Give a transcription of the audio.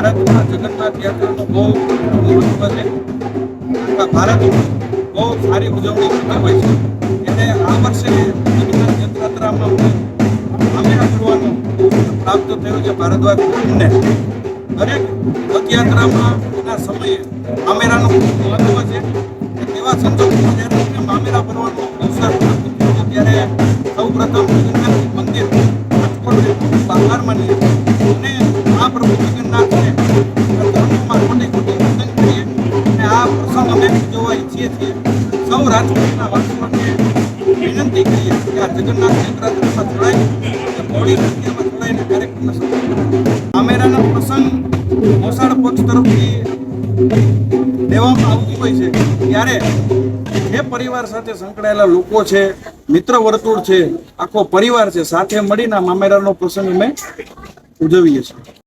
ભારતમાં જગન્નાથ યાત્રાનો બહુ મહત્વ છે. ભારત બહુ સારી ઉજવણી થતી હોય છે. એટલે આ વર્ષે જગન્નાથ યાત્રામાં મામેરા કરવાનો પ્રાપ્ત થયું છે ભારદ્વાજ કુટુંબને દરેક રથયાત્રામાં એના સમયે મામેરાનું મહત્વ છે. એવા સંજોગોમાં જ્યારે અમને મામેરા ભરવાનો અવસર પ્રાપ્ત થયો ત્યારે સૌ પ્રથમ જગન્નાથ મંદિર રાજકોટ બહારમાં નીકળ્યું છીએ સૌ રાજકોટના વાસીઓને વિનંતી કરીએ કે આ જગન્નાથ યાત્રામાં જોડાય મોડી સંખ્યામાં જોડાઈને કાર્યક્રમને સફળ પ્રસંગ મોસાળ પક્ષ તરફથી લેવામાં આવતી હોય છે ત્યારે જે પરિવાર સાથે સંકળાયેલા લોકો છે મિત્ર વર્તુળ છે આખો પરિવાર છે સાથે મળીને મામેરાનો પ્રસંગ અમે ઉજવીએ છીએ